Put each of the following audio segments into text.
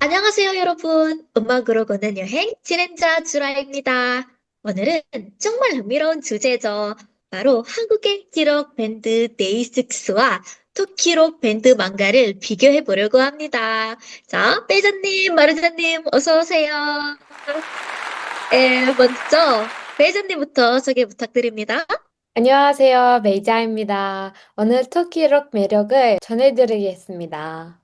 안녕하세요, 여러분. 음악으로 걷는 여행 진행자 주라입니다. 오늘은 정말 흥미로운 주제죠. 바로 한국의 기록 밴드 데이식스와 토키록 밴드 망가를 비교해 보려고 합니다. 자, 빼자님, 마르자님, 어서 오세요. 예, 먼저 빼자님부터 소개 부탁드립니다. 안녕하세요. 메이자입니다. 오늘 터키록 매력을 전해드리겠습니다.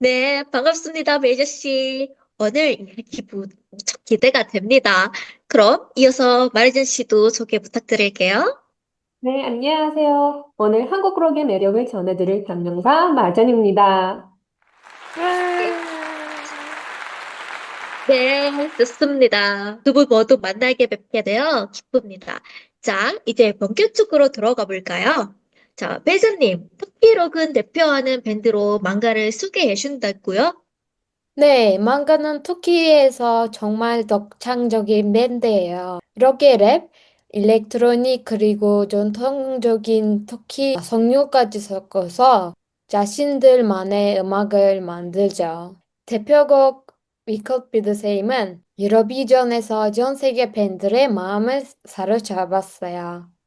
네, 반갑습니다, 메이저 씨. 오늘 이야기 무척 기대가 됩니다. 그럼 이어서 마르잔 씨도 소개 부탁드릴게요. 네, 안녕하세요. 오늘 한국 록의 매력을 전해드릴 변명사 마전입니다. 네, 좋습니다. 두 분 모두 만나게 뵙게 되어 기쁩니다. 자, 이제 본격적으로 들어가 볼까요? 자, 배즈님, 토끼록은 대표하는 밴드로 망가를 소개해 준다고요? 네, 망가는 터키에서 정말 독창적인 밴드예요. 이렇게 랩, 일렉트로닉 그리고 전통적인 터키 성요까지 섞어서 자신들만의 음악을 만들죠. 대표곡 the Same은 유로비전에서 전 세계 팬들의 마음을 사로잡았어요.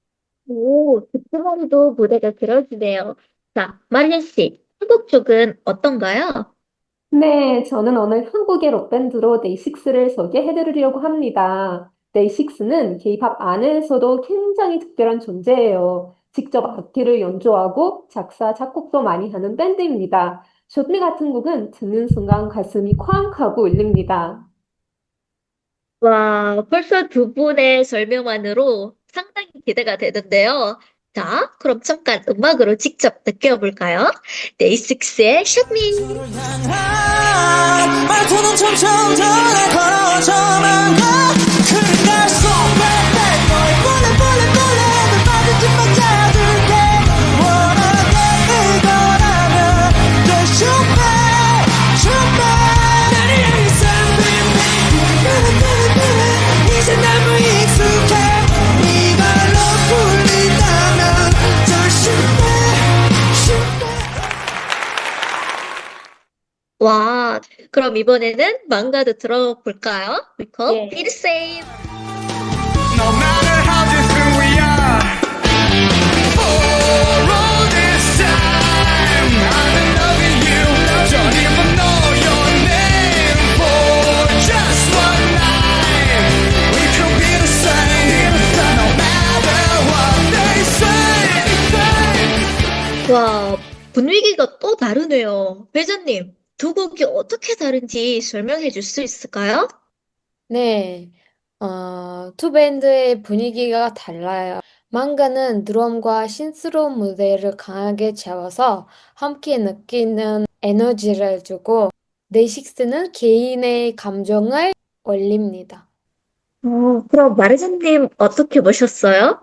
오, 듣기만 해도 무대가 그려지네요. 자, 마리안 씨, 한국 쪽은 어떤가요? 네, 저는 오늘 한국의 록밴드로 데이식스를 소개해드리려고 합니다. 데이식스는 K-팝 안에서도 굉장히 특별한 존재예요. 직접 악기를 연주하고 작사, 작곡도 많이 하는 밴드입니다. 쇼미 같은 곡은 듣는 순간 가슴이 쾅 하고 울립니다. 와, 벌써 두 분의 설명만으로 기대가 되는데요. 자, 그럼 잠깐 음악으로 직접 느껴볼까요? 데이식스의 샷미. 그럼 이번에는 망가도 들어볼까요? We call 예. Be the Same. No matter how different we are, for all this time, I've been loving you. Don't even know your name for just one night. We could be the same, no matter what they say. 와, 분위기가 또 다르네요. 배자님, 두 곡이 어떻게 다른지 설명해 줄 수 있을까요? 네, 어, 두 밴드의 분위기가 달라요. 망가는 드럼과 신스러운 무대를 강하게 채워서 함께 느끼는 에너지를 주고, 데이식스는 개인의 감정을 올립니다. 어, 그럼 마르자님 어떻게 보셨어요?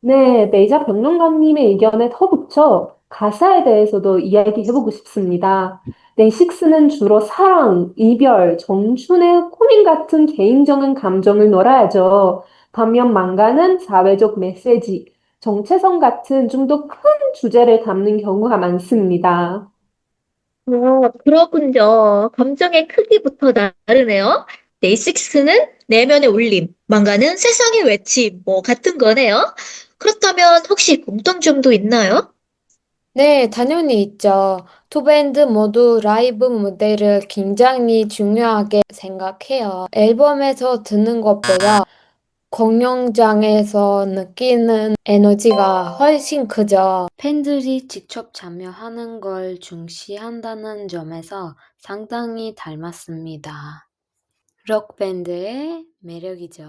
네, 메이자 변론가님의 의견에 덧붙여 가사에 대해서도 이야기해보고 싶습니다. 데이식스는 주로 사랑, 이별, 청춘의 고민 같은 개인적인 감정을 놀아야죠. 반면 망가는 사회적 메시지, 정체성 같은 좀 더 큰 주제를 담는 경우가 많습니다. 어, 그렇군요. 감정의 크기부터 다르네요. 데이식스는 내면의 울림, 망가는 세상의 외침, 뭐 같은 거네요. 그렇다면 혹시 공통점도 있나요? 네, 당연히 있죠. 두 밴드 모두 라이브 무대를 굉장히 중요하게 생각해요. 앨범에서 듣는 것보다 공연장에서 느끼는 에너지가 훨씬 크죠. 팬들이 직접 참여하는 걸 중시한다는 점에서 상당히 닮았습니다. 록밴드의 매력이죠.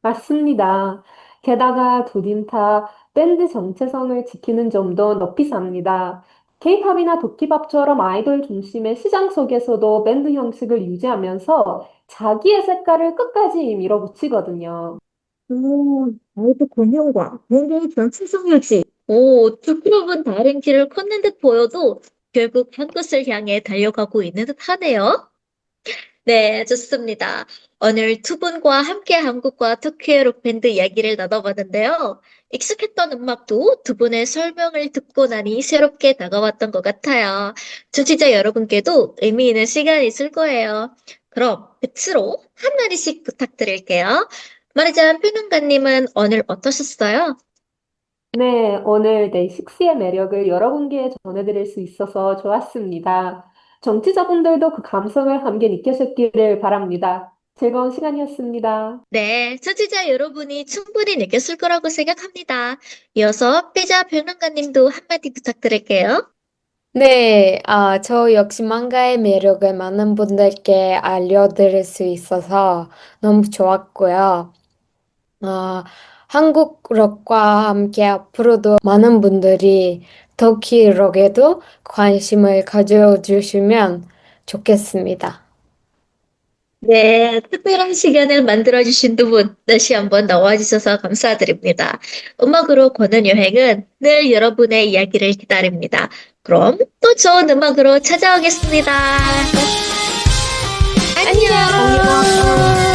맞습니다. 게다가 다 밴드 정체성을 지키는 점도 높이 삽니다. K-팝이나 도키팝처럼 아이돌 중심의 시장 속에서도 밴드 형식을 유지하면서 자기의 색깔을 끝까지 밀어붙이거든요. 오, 아이돌 공연과 밴드의 전체성 유지. 오, 두 그룹은 다른 길을 걷는 듯 보여도 결국 한 곳을 향해 달려가고 있는 듯 하네요. 네, 좋습니다. 오늘 두 분과 함께 한국과 터키의 록밴드 이야기를 나눠봤는데요. 익숙했던 음악도 두 분의 설명을 듣고 나니 새롭게 다가왔던 것 같아요. 청취자 여러분께도 의미 있는 시간이 있을 거예요. 그럼 끝으로 한 마디씩 부탁드릴게요. 말하자면 평론가님은 오늘 어떠셨어요? 네, 오늘 데이식스의 매력을 여러분께 전해드릴 수 있어서 좋았습니다. 정치자분들도 그 감성을 함께 느끼셨기를 바랍니다. 즐거운 시간이었습니다. 네, 청취자 여러분이 충분히 느꼈을 거라고 생각합니다. 이어서 빼자 평론가님도 한마디 부탁드릴게요. 네, 아, 저 역시 망가의 매력을 많은 분들께 알려드릴 수 있어서 너무 좋았고요. 아, 한국 록과 함께 앞으로도 많은 분들이 터키 록에도 관심을 가져주시면 좋겠습니다. 네, 특별한 시간을 만들어주신 두 분 다시 한번 나와주셔서 감사드립니다. 음악으로 거는 여행은 늘 여러분의 이야기를 기다립니다. 그럼 또 좋은 음악으로 찾아오겠습니다. 안녕. 안녕.